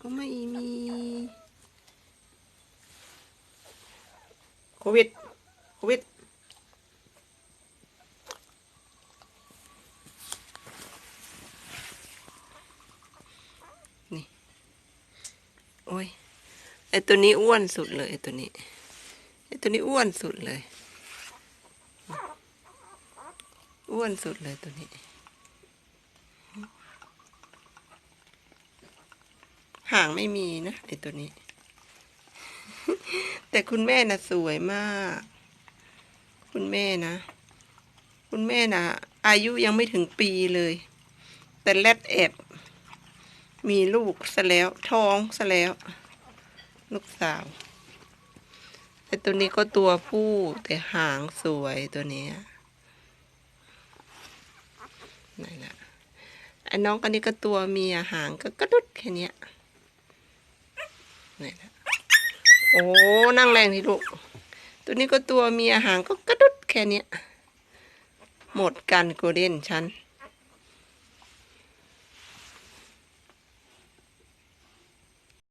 ก็ไม่มีโควิดโควิดนี่โอ้ยไอตัวนี้อ้วนสุดเลยไอตัวนี้ไอตัวนี้อ้วนสุดเลย อ้วนสุดเลยตัวนี้ หางไม่มีนะไอตัวนี้ แต่คุณแม่น่ะสวยมาก คุณแม่นะ คุณแม่นะอายุยังไม่ถึงปีเลย แต่แรดแอบมีลูกซะแล้ว ท้องซะแล้ว ลูกสาวแต่ตัวนี้ก็ตัวผู้แต่หางสวยตัวนี้ยไหนล่ะไอ้น้องกันนี้ก็ตัวเมียหางก็กระดุดแค่เนี้ยไหนล่ะโอ้นั่งแรงทีลูก ตัวนี้ก็ตัวเมียหางก็กระดุดแค่นี้หมดกันโกลเด้นฉัน